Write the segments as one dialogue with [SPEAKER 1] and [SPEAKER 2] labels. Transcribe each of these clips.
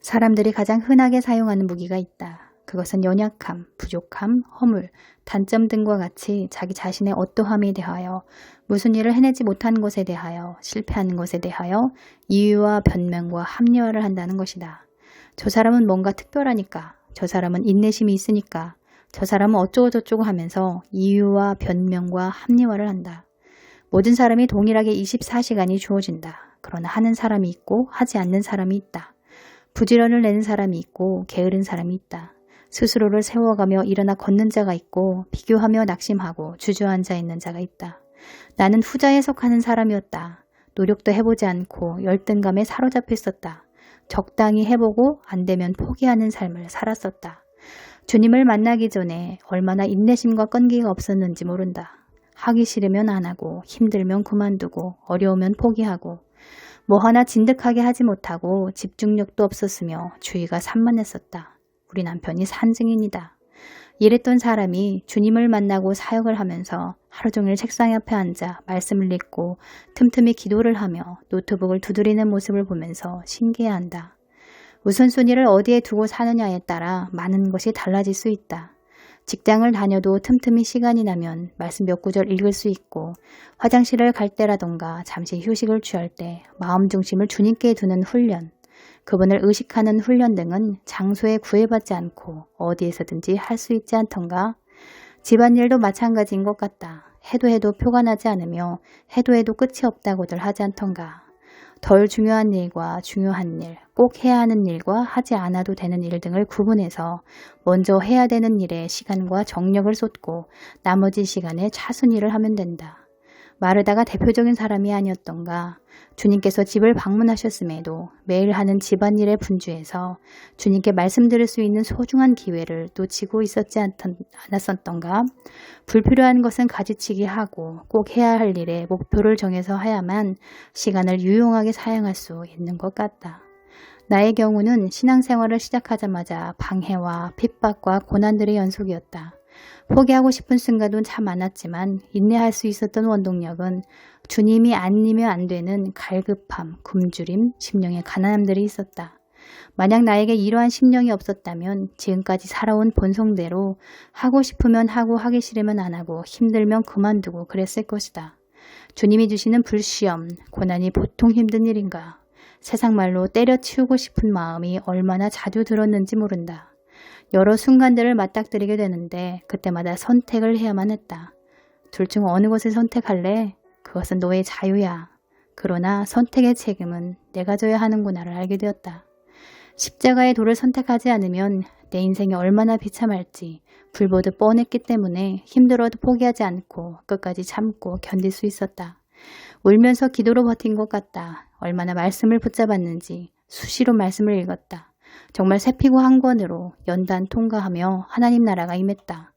[SPEAKER 1] 사람들이 가장 흔하게 사용하는 무기가 있다. 그것은 연약함, 부족함, 허물, 단점 등과 같이 자기 자신의 어떠함에 대하여 무슨 일을 해내지 못한 것에 대하여 실패하는 것에 대하여 이유와 변명과 합리화를 한다는 것이다. 저 사람은 뭔가 특별하니까, 저 사람은 인내심이 있으니까, 저 사람은 어쩌고저쩌고 하면서 이유와 변명과 합리화를 한다. 모든 사람이 동일하게 24시간이 주어진다. 그러나 하는 사람이 있고 하지 않는 사람이 있다. 부지런을 내는 사람이 있고 게으른 사람이 있다. 스스로를 세워가며 일어나 걷는 자가 있고 비교하며 낙심하고 주저앉아 있는 자가 있다. 나는 후자에 속하는 사람이었다. 노력도 해보지 않고 열등감에 사로잡혀 있었다. 적당히 해보고 안 되면 포기하는 삶을 살았었다. 주님을 만나기 전에 얼마나 인내심과 끈기가 없었는지 모른다. 하기 싫으면 안 하고 힘들면 그만두고 어려우면 포기하고 뭐 하나 진득하게 하지 못하고 집중력도 없었으며 주의가 산만했었다. 우리 남편이 산증인이다. 이랬던 사람이 주님을 만나고 사역을 하면서 하루 종일 책상 옆에 앉아 말씀을 읽고 틈틈이 기도를 하며 노트북을 두드리는 모습을 보면서 신기해한다. 우선순위를 어디에 두고 사느냐에 따라 많은 것이 달라질 수 있다. 직장을 다녀도 틈틈이 시간이 나면 말씀 몇 구절 읽을 수 있고 화장실을 갈 때라던가 잠시 휴식을 취할 때 마음 중심을 주님께 두는 훈련, 그분을 의식하는 훈련 등은 장소에 구애받지 않고 어디에서든지 할 수 있지 않던가 집안일도 마찬가지인 것 같다. 해도 해도 표가 나지 않으며 해도 해도 끝이 없다고들 하지 않던가. 덜 중요한 일과 중요한 일, 꼭 해야 하는 일과 하지 않아도 되는 일 등을 구분해서 먼저 해야 되는 일에 시간과 정력을 쏟고 나머지 시간에 차순위를 하면 된다. 마르다가 대표적인 사람이 아니었던가 주님께서 집을 방문하셨음에도 매일 하는 집안일에 분주해서 주님께 말씀드릴 수 있는 소중한 기회를 놓치고 있었지 않았었던가 불필요한 것은 가지치기 하고 꼭 해야 할 일에 목표를 정해서 해야만 시간을 유용하게 사용할 수 있는 것 같다. 나의 경우는 신앙생활을 시작하자마자 방해와 핍박과 고난들의 연속이었다. 포기하고 싶은 순간도 참 많았지만 인내할 수 있었던 원동력은 주님이 아니면 안 되는 갈급함, 굶주림, 심령의 가난함들이 있었다. 만약 나에게 이러한 심령이 없었다면 지금까지 살아온 본성대로 하고 싶으면 하고 하기 싫으면 안 하고 힘들면 그만두고 그랬을 것이다. 주님이 주시는 불시험, 고난이 보통 힘든 일인가? 세상 말로 때려치우고 싶은 마음이 얼마나 자주 들었는지 모른다. 여러 순간들을 맞닥뜨리게 되는데 그때마다 선택을 해야만 했다. 둘 중 어느 것을 선택할래? 그것은 너의 자유야. 그러나 선택의 책임은 내가 져야 하는구나를 알게 되었다. 십자가의 도를 선택하지 않으면 내 인생이 얼마나 비참할지 불보듯 뻔했기 때문에 힘들어도 포기하지 않고 끝까지 참고 견딜 수 있었다. 울면서 기도로 버틴 것 같다. 얼마나 말씀을 붙잡았는지 수시로 말씀을 읽었다. 정말 새피고 한 권으로 연단 통과하며 하나님 나라가 임했다.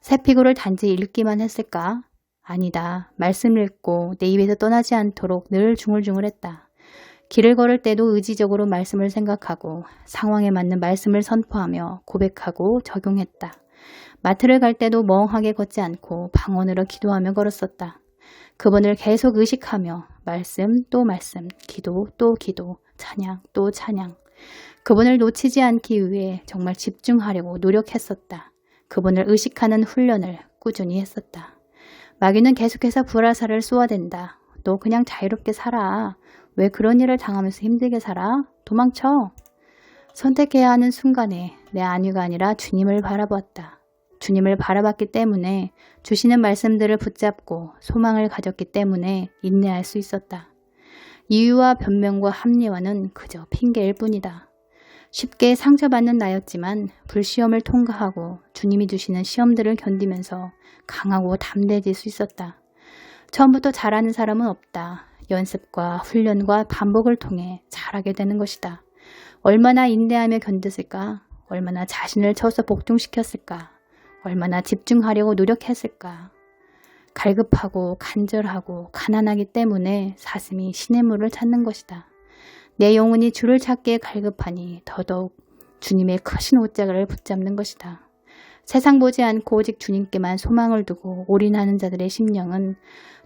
[SPEAKER 1] 새피고를 단지 읽기만 했을까? 아니다. 말씀을 읽고 내 입에서 떠나지 않도록 늘 중얼중얼했다. 길을 걸을 때도 의지적으로 말씀을 생각하고 상황에 맞는 말씀을 선포하며 고백하고 적용했다. 마트를 갈 때도 멍하게 걷지 않고 방언으로 기도하며 걸었었다. 그분을 계속 의식하며 말씀 또 말씀, 기도 또 기도, 찬양 또 찬양. 그분을 놓치지 않기 위해 정말 집중하려고 노력했었다. 그분을 의식하는 훈련을 꾸준히 했었다. 마귀는 계속해서 불화살을 쏘아댄다. 너 그냥 자유롭게 살아. 왜 그런 일을 당하면서 힘들게 살아? 도망쳐. 선택해야 하는 순간에 내 안위가 아니라 주님을 바라보았다. 주님을 바라봤기 때문에 주시는 말씀들을 붙잡고 소망을 가졌기 때문에 인내할 수 있었다. 이유와 변명과 합리화는 그저 핑계일 뿐이다. 쉽게 상처받는 나였지만 불시험을 통과하고 주님이 주시는 시험들을 견디면서 강하고 담대해질 수 있었다. 처음부터 잘하는 사람은 없다. 연습과 훈련과 반복을 통해 잘하게 되는 것이다. 얼마나 인내하며 견뎠을까? 얼마나 자신을 쳐서 복종시켰을까? 얼마나 집중하려고 노력했을까? 갈급하고 간절하고 가난하기 때문에 사슴이 신의 물을 찾는 것이다. 내 영혼이 주를 찾기에 갈급하니 더더욱 주님의 크신 옷자가를 붙잡는 것이다. 세상 보지 않고 오직 주님께만 소망을 두고 올인하는 자들의 심령은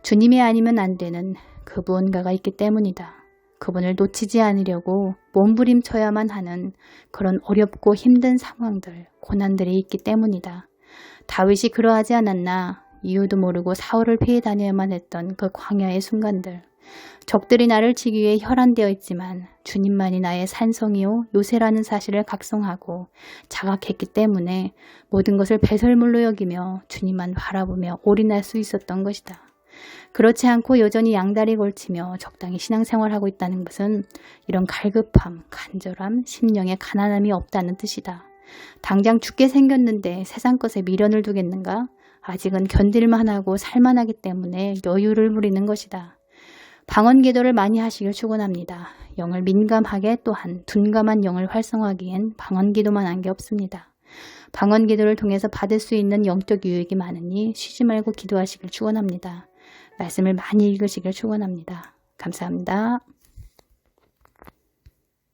[SPEAKER 1] 주님이 아니면 안 되는 그 무언가가 있기 때문이다. 그분을 놓치지 않으려고 몸부림쳐야만 하는 그런 어렵고 힘든 상황들, 고난들이 있기 때문이다. 다윗이 그러하지 않았나 이유도 모르고 사울을 피해 다녀야만 했던 그 광야의 순간들. 적들이 나를 치기 위해 혈안되어 있지만 주님만이 나의 산성이요 요새라는 사실을 각성하고 자각했기 때문에 모든 것을 배설물로 여기며 주님만 바라보며 올인할 수 있었던 것이다. 그렇지 않고 여전히 양다리 걸치며 적당히 신앙생활하고 있다는 것은 이런 갈급함, 간절함, 심령에 가난함이 없다는 뜻이다. 당장 죽게 생겼는데 세상 것에 미련을 두겠는가? 아직은 견딜만 하고 살만하기 때문에 여유를 부리는 것이다. 방언 기도를 많이 하시길 축원합니다. 영을 민감하게 또한 둔감한 영을 활성화하기엔 방언 기도만 한 게 없습니다. 방언 기도를 통해서 받을 수 있는 영적 유익이 많으니 쉬지 말고 기도하시길 축원합니다. 말씀을 많이 읽으시길 축원합니다. 감사합니다.